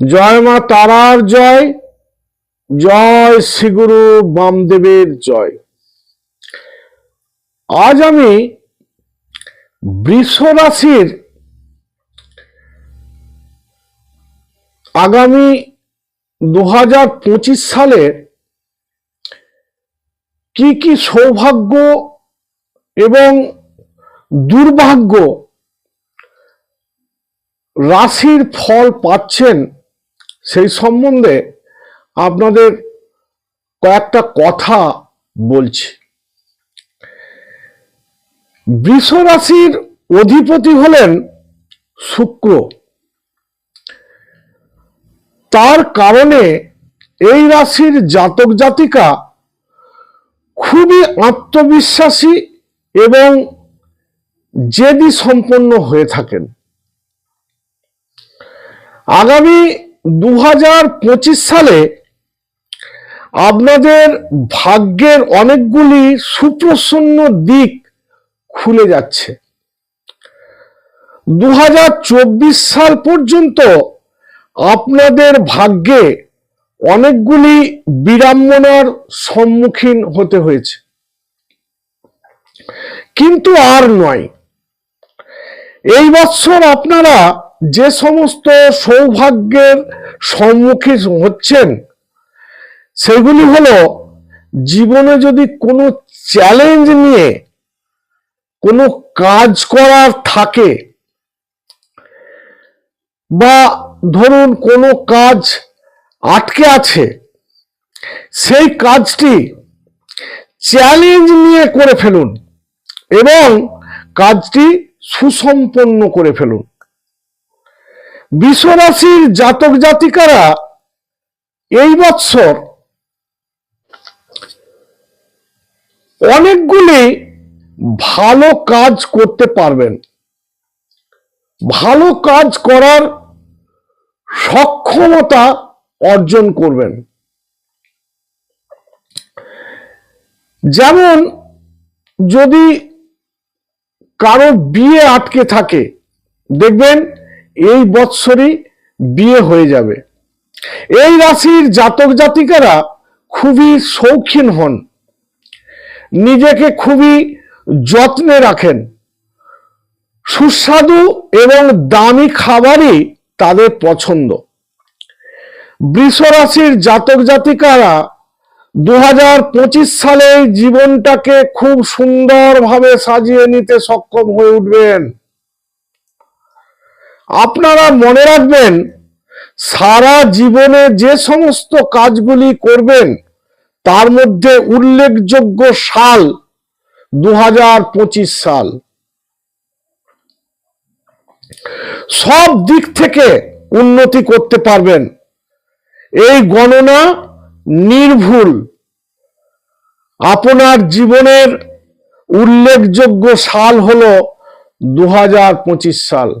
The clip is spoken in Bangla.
জয় মা তারার জয় জয় শ্রীগুরু বামদেবের জয়। আজ আমি বৃষ রাশির আগামী দু হাজার সালের কি কি সৌভাগ্য এবং দুর্ভাগ্য রাশির ফল পাচ্ছেন সেই সম্বন্ধে আপনাদের কয়েকটা কথা বলছি। বৃষ রাশির অধিপতি হলেন শুক্র। তার কারণে এই রাশির জাতক জাতিকা খুবই আত্মবিশ্বাসী এবং জেদি সম্পন্ন হয়ে থাকেন। আগামী দু হাজার পঁচিশ সালে আপনাদের ভাগ্যের অনেকগুলি সুপ্রসন্ন দিক খুলে যাচ্ছে। দু হাজার চব্বিশ সাল পর্যন্ত আপনাদের ভাগ্যে অনেকগুলি বিড়ম্বনার সম্মুখীন হতে হয়েছে। কিন্তু আর নয়, এই বছর আপনারা যে সমস্ত সৌভাগ্যের সম্মুখীন হচ্ছেন, সেগুলি হলো জীবনে যদি কোনো চ্যালেঞ্জ নিয়ে কোনো কাজ করার থাকে বা ধরুন কোনো কাজ আটকে আছে, সেই কাজটি চ্যালেঞ্জ নিয়ে করে ফেলুন এবং কাজটি সুসম্পন্ন করে ফেলুন। বিশ্বরাশির জাতক জাতিকারা এই বৎসর অনেকগুলি ভালো কাজ করতে পারবেন। ভালো কাজ করার সক্ষমতা অর্জন করবেন। যেমন যদি কারও বিয়ে আটকে থাকে, দেখবেন এই বৎসরই বিয়ে হয়ে যাবে। এই রাশির জাতক জাতিকারা খুবই শৌখিন হন। নিজেকে খুবই যত্নে রাখেন। সুস্বাদু এবং দামি খাবারই তাদের পছন্দ। বৃষ রাশির জাতক জাতিকারা দু হাজার পঁচিশ সালে জীবনটাকে খুব সুন্দরভাবে সাজিয়ে নিতে সক্ষম হয়ে উঠবেন। আপনারা মনে রাখবেন, সারা জীবনে যে সমস্ত কাজগুলি করবেন, তার মধ্যে উল্লেখযোগ্য সাল দু পঁচিশ সাল। সব দিক থেকে উন্নতি করতে পারবেন। এই গণনা নির্ভুল। আপনার জীবনের উল্লেখযোগ্য সাল হলো দু সাল।